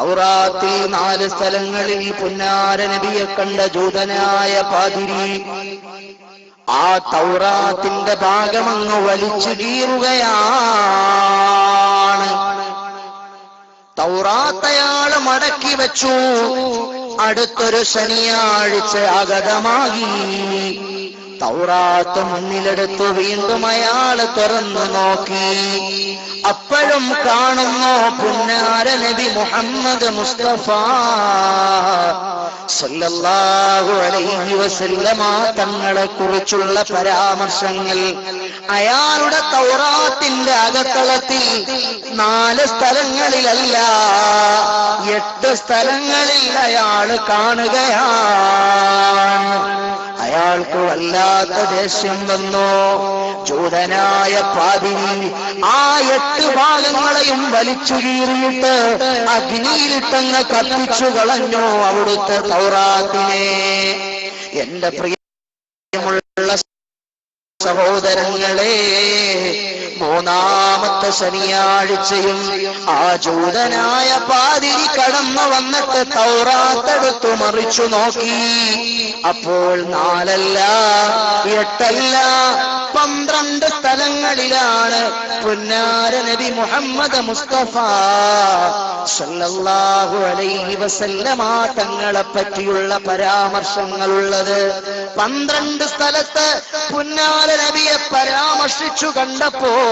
ഔറാത്തിൽ നാല് സ്ഥലങ്ങളിൽ പുന്നാര നബിയെ കണ്ട ജൂതനായ പാതിരി. ആ തൗറാത്തിന്റെ ഭാഗമങ്ങ് വലിച്ചു കീറുകയാണ്. തൗറാത്തയാൾ മടക്കി വെച്ചു. അടുത്തൊരു ശനിയാഴ്ച അഗതമാകി. തൗറാത്ത് മുന്നിലെടുത്തു വീണ്ടും അയാൾ തുറന്നു നോക്കി. അപ്പോഴും കാണുന്നു പുന്നാര നബി മുഹമ്മദ് മുസ്തഫ സല്ലല്ലാഹു അലൈഹി വസല്ലമ തങ്ങളെ കുറിച്ചുള്ള പരാമർശങ്ങൾ. അയാളുടെ തൗറാത്തിന്റെ അകത്തളത്തിൽ നാല് സ്ഥലങ്ങളിലല്ല എട്ട് സ്ഥലങ്ങളിൽ അയാൾ കാണുകയാണ്. അയാൾക്ക് വല്ലാത്ത ദേഷ്യം വന്നു. ചൂതനായ പാതി ആ എട്ട് ഭാഗങ്ങളെയും വലിച്ചു കീറിയിട്ട് അഗ്നിയിലിട്ടങ്ങ് കത്തിച്ചു കളഞ്ഞു അവിടുത്തെ തൗറാത്തിനെ. എന്റെ പ്രിയമുള്ള സഹോദരങ്ങളെ മൂന്നാമത്തെ ശനിയാഴ്ചയും ആ ജൂതനായ പാതിരി കടന്നു വന്നിട്ട് തൗറാത്തെടുത്തു മറിച്ചു നോക്കി. അപ്പോൾ നാലല്ല എട്ടല്ല പന്ത്രണ്ട് സ്ഥലങ്ങളിലാണ് പുന്നാര നബി മുഹമ്മദ് മുസ്തഫ സല്ലല്ലാഹു അലൈഹി വസല്ലമ തങ്ങളെ പറ്റിയുള്ള പരാമർശങ്ങളുള്ളത്. പന്ത്രണ്ട് സ്ഥലത്ത് പുന്നാര നബിയെ പരാമർശിച്ചു കണ്ടപ്പോൾ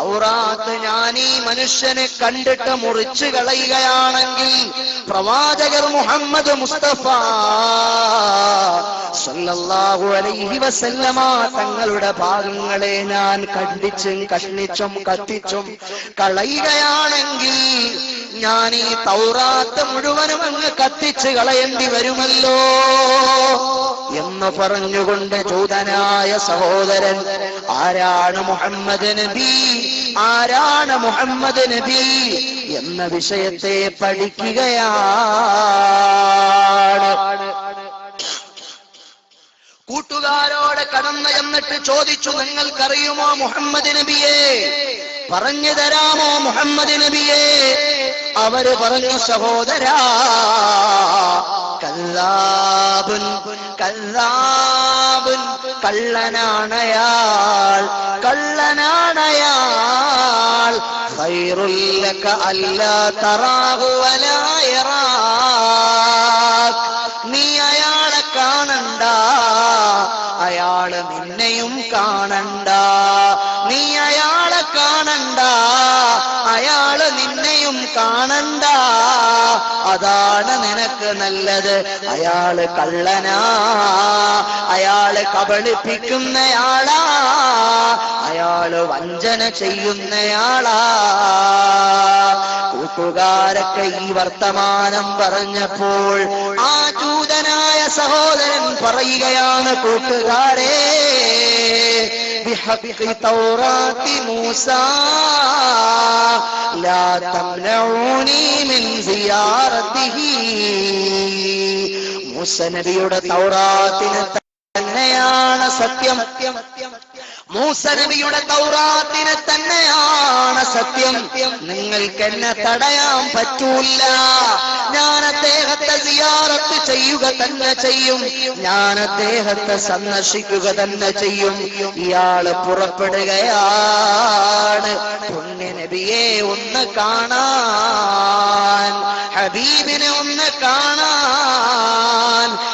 തൗറാത്തു ഞാൻ ഈ മനുഷ്യനെ കണ്ടിട്ട് മുറിച്ചു കളയുകയാണെങ്കിൽ പ്രവാചകർ മുഹമ്മദ് മുസ്തഫ സല്ലല്ലാഹു അലൈഹി വസല്ലമ തങ്ങളുടെ ഭാഗങ്ങളെ ഞാൻ കണ്ടിച്ചും കഷ്ണിച്ചും കത്തിച്ചും കളയുകയാണെങ്കിൽ ഞാൻ ഈ തൗറാത്ത് മുഴുവനും അങ്ങ് കത്തിച്ച് കളയേണ്ടി വരുമല്ലോ എന്ന് പറഞ്ഞുകൊണ്ട് ചൂതനായ സഹോദരൻ ആരാണ് മുഹമ്മദ് നബി? ആരാണ് മുഹമ്മദ് നബി? എന്ന വിഷയത്തെ പഠിക്കുകയാണ്. കൂട്ടുകാരോട് കടന്ന് എന്നിട്ട് ചോദിച്ചു നിങ്ങൾക്കറിയുമോ മുഹമ്മദ് നബിയെ? പറഞ്ഞു തരാമോ മുഹമ്മദ് നബിയെ? അവർ പറഞ്ഞു സഹോദരാ കല്ലാബുൻ കല്ലാബുൻ കള്ളനാണയാൾ കള്ളനാണയാൾ ഖൈറുല്ലക അല്ലാ തറാഹു വലാ യറാക് നീ അയാളെ കാണണ്ട കാണണ്ട. അതാണ് നിനക്ക് നല്ലത്. അയാൾ കള്ളനാ. അയാൾ കബളിപ്പിക്കുന്നയാളാ. അയാൾ വഞ്ചന ചെയ്യുന്നയാളാ. കൂട്ടുകാരൊക്കെ ഈ വർത്തമാനം പറഞ്ഞപ്പോൾ ആ ചൂതനായ സഹോദരൻ പറയുകയാണ് കൂട്ടുകാരെ بحق توراة موسى لا تمنعوني من زيارته മൂസ നബിയുടെ തൗറാത്തിന് തന്നെയാണ് സത്യം. മൂസനബിയുടെ തൗറാത്തിനെ തന്നെയാണ് സത്യം. നിങ്ങൾക്ക് എന്നെ തടയാൻ പറ്റൂല്ല. ഞാൻ അദ്ദേഹത്തെ സിയാറത്ത് ചെയ്യുക തന്നെ ചെയ്യും. ഞാൻ അദ്ദേഹത്തെ സന്ദർശിക്കുക തന്നെ ചെയ്യും. ഇയാൾ പുറപ്പെടുകയാണ്. പുണ്യ നബിയെ ഒന്ന് കാണാൻ ഹബീബിനെ ഒന്ന് കാണാൻ.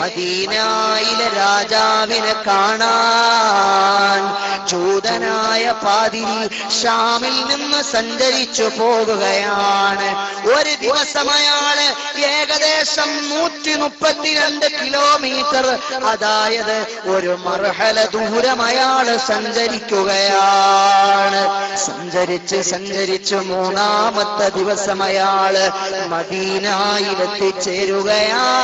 മദീനായിലെ രാജാവിനെ കാണാൻ ചൂതനായ പാതിരി ഷാമിൽ നിന്ന് സഞ്ചരിച്ചു പോകുകയാണ് ഒരു ദിവസം അയാൾ ഏകദേശം നൂറ്റി മുപ്പത്തിരണ്ട് കിലോമീറ്റർ അതായത് ഒരു മർഹല ദൂരം അയാൾ സഞ്ചരിക്കുകയാണ്. സഞ്ചരിച്ച് സഞ്ചരിച്ച് മൂന്നാമത്തെ ദിവസം അയാൾ മദീനായിൽ എത്തിച്ചേരുകയാണ്